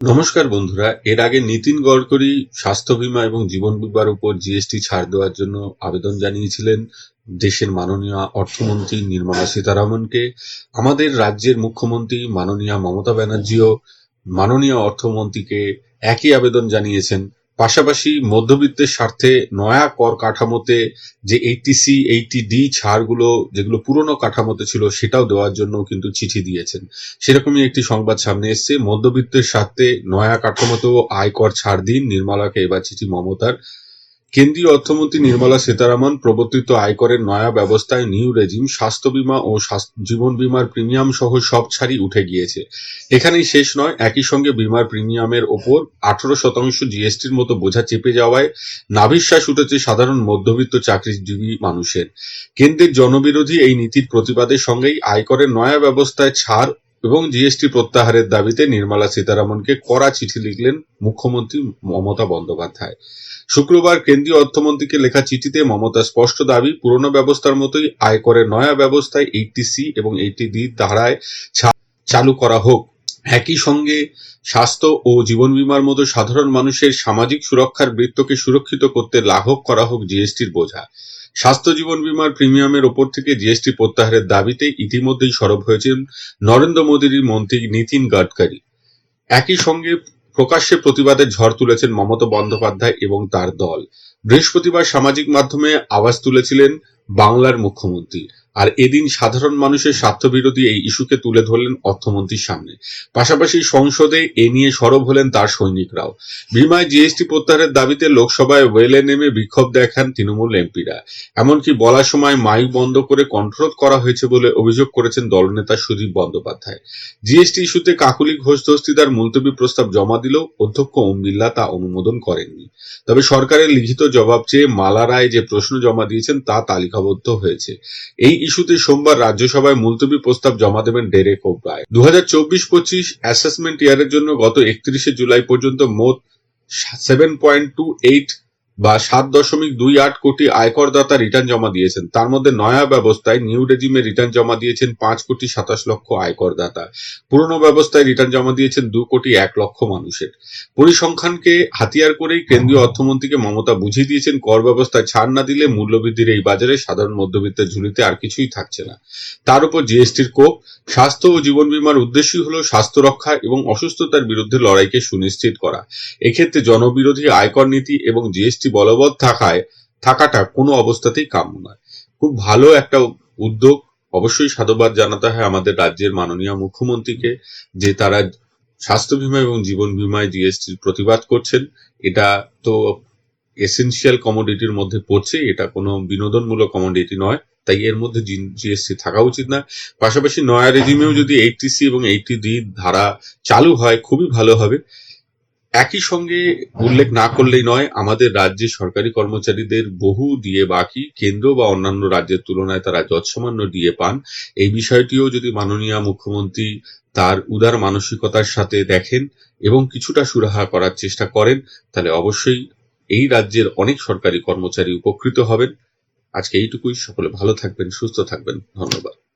নমস্কার বন্ধুরা, এর আগে নীতিন গডকরি স্বাস্থ্য বীমা এবং জীবন বীমার উপর জিএসটি ছাড় দেওয়ার জন্য আবেদন জানিয়েছিলেন দেশের মাননীয় অর্থমন্ত্রী নির্মলা সীতারামনকে। আমাদের রাজ্যের মুখ্যমন্ত্রী মাননীয় মমতা ব্যানার্জিও মাননীয় অর্থমন্ত্রীকে একই আবেদন জানিয়েছেন। পাশাপাশি মধ্যবিত্তের স্বার্থে নয়া কর কাঠামোতে যে এইটি সি এইটি ডি ছাড়গুলো, যেগুলো পুরনো কাঠামোতে ছিল, সেটাও দেওয়ার জন্য কিন্তু চিঠি দিয়েছেন। সেরকমই একটি সংবাদ সামনে এসছে। মধ্যবিত্তের স্বার্থে নয়া কাঠামোতেও আয়কর ছাড় দিন। নির্মলাকে এবার চিঠি মমতার কেন্দ্রীয় অর্থমন্ত্রী নির্মলা সীতারামন প্রবর্তিত আয়করের নয়া ব্যবস্থায় নিউ রেজিম, স্বাস্থ্য বীমা ও জীবন বীমার প্রিমিয়াম সহ সব ছাড়ই উঠে গিয়েছে। এখানেই শেষ নয়, একই সঙ্গে বীমার প্রিমিয়ামের ওপর আঠারো শতাংশ জিএসটির মতো বোঝা চেপে যাওয়ায় নাভিশ্বাস উঠেছে সাধারণ মধ্যবিত্ত চাকরিজীবী মানুষের। কেন্দ্রের জনবিরোধী এই নীতির প্রতিবাদের সঙ্গেই আয়করের নয়া ব্যবস্থায় ছাড় এবং জিএসটি প্রত্যাহারের দাবিতে নির্মলা সীতারামনকে কড়া চিঠি লিখলেন মুখ্যমন্ত্রী মমতা বন্দ্যোপাধ্যায়। শুক্রবার কেন্দ্রীয় অর্থমন্ত্রীকে লেখা চিঠিতে মমতা স্পষ্ট দাবি, পুরনো ব্যবস্থার মতোই আয়করের নয়া ব্যবস্থায় এইটি সি এবং এইটি ডি ধারায় চালু করা হোক। একই সঙ্গে স্বাস্থ্য ও জীবন বীমার মতো সাধারণ মানুষের সামাজিক সুরক্ষার বৃত্তকে সুরক্ষিত করতে লাঘব করা হোক জিএসটির বোঝা। স্বাস্থ্য জীবন বীমার প্রিমিয়ামের ওপর থেকে জিএসটি প্রত্যাহারের দাবিতে ইতিমধ্যেই সরব হয়েছেন নরেন্দ্র মোদীর মন্ত্রী নীতিন গাডকারি। একই সঙ্গে প্রকাশ্যে প্রতিবাদের ঝড় তুলেছেন মমতা বন্দ্যোপাধ্যায় এবং তার দল। বৃহস্পতিবার সামাজিক মাধ্যমে আওয়াজ তুলেছিলেন বাংলার মুখ্যমন্ত্রী। আর এদিন সাধারণ মানুষের স্বার্থবিরোধী এই ইস্যুকে তুলে ধরলেন অর্থমন্ত্রীর সামনে। পাশাপাশি সংসদে এ নিয়ে সরব হলেন তার সৈনিকরাও। বিমায় জিএসটি প্রত্যাহারের দাবিতে লোকসভায় ওয়েলে নেমে বিক্ষোভ দেখান তৃণমূল এমপিরা। এমনকি বলার সময় মাইক বন্ধ করে কণ্ঠরোধ করা হয়েছে বলে অভিযোগ করেছেন দলনেতা সুদীপ বন্দ্যোপাধ্যায়। জিএসটি ইস্যুতে কাকুলি ঘোষ দস্তিদার মুলতবি প্রস্তাব জমা দিলেও অধ্যক্ষ ওম বিড়লা তা অনুমোদন করেননি। তবে সরকারের লিখিত জবাব চেয়ে মালা রায় যে প্রশ্ন জমা দিয়েছেন তা তালিকাবদ্ধ হয়েছে। এই ইস্যুতে সোমবার রাজ্যসভায় মুলতবি প্রস্তাব জমা দেবেন ডেরেক ও রায় দু হাজার চব্বিশ পঁচিশ অ্যাসেসমেন্ট ইয়ারের জন্য গত একত্রিশে জুলাই পর্যন্ত মোট সেভেন পয়েন্ট টু এইট বা সাত দশমিক দুই আট কোটি আয়করদাতা রিটার্ন জমা দিয়েছেন। তার মধ্যে নয়া ব্যবস্থায় নিউ রেজিমে রিটার্ন জমা দিয়েছেন পাঁচ কোটি সাতাশ লক্ষ আয়করদাতা। পুরনো ব্যবস্থায় রিটার্ন জমা দিয়েছেন দু কোটি এক লক্ষ মানুষের। পরিসংখ্যানকে হাতিয়ার করেই কেন্দ্রীয় অর্থমন্ত্রীকে মমতা বুঝিয়ে দিয়েছেন, কর ব্যবস্থায় ছাড় না দিলে মূল্যবৃদ্ধির এই বাজারে সাধারণ মধ্যবিত্তের ঝুলিতে আর কিছুই থাকছে না। তার উপর জিএসটির কোপ, স্বাস্থ্য ও জীবন বীমার উদ্দেশ্যই হল স্বাস্থ্য রক্ষা এবং অসুস্থতার বিরুদ্ধে লড়াইকে সুনিশ্চিত করা। এক্ষেত্রে জনবিরোধী আয়কর নীতি এবং জিএসটি বলবৎ থাকায়, থাকাটা কোনো অবস্থাতেই কাম্য নয়। খুব ভালো একটা উদ্যোগ। অবশ্যই সাধুবাদ জানাতে হয় আমাদের রাজ্যের মাননীয় মুখ্যমন্ত্রীকে যে তারা স্বাস্থ্য বীমা এবং জীবন বীমায় জিএসটির প্রতিবাদ করছেন। এটা তো এসেনশিয়াল কমোডিটির মধ্যে পড়ছে। এটা কোনো বিনোদনমূলক কমোডিটি নয়। তাই এর মধ্যে জিএসটি থাকা উচিত না পাশাপাশি নয়া রেজিমেও যদি এইটটি সি এবং এইটটি ডি ধারা চালু হয়, খুবই ভালো হবে। একই সঙ্গে উল্লেখ না করলেই নয়, আমাদের রাজ্যে সরকারি কর্মচারীদের বহু দিয়ে বাকি, কেন্দ্র বা অন্যান্য রাজ্যের তুলনায় তারা যৎসামান্য দিয়ে পান। এই বিষয়টিও যদি মাননীয় মুখ্যমন্ত্রী তার উদার মানসিকতার সাথে দেখেন এবং কিছুটা সুরাহা করার চেষ্টা করেন, তাহলে অবশ্যই এই রাজ্যের অনেক সরকারি কর্মচারী উপকৃত হবেন। আজকে এইটুকুই। সকলে ভালো থাকবেন, সুস্থ থাকবেন। ধন্যবাদ।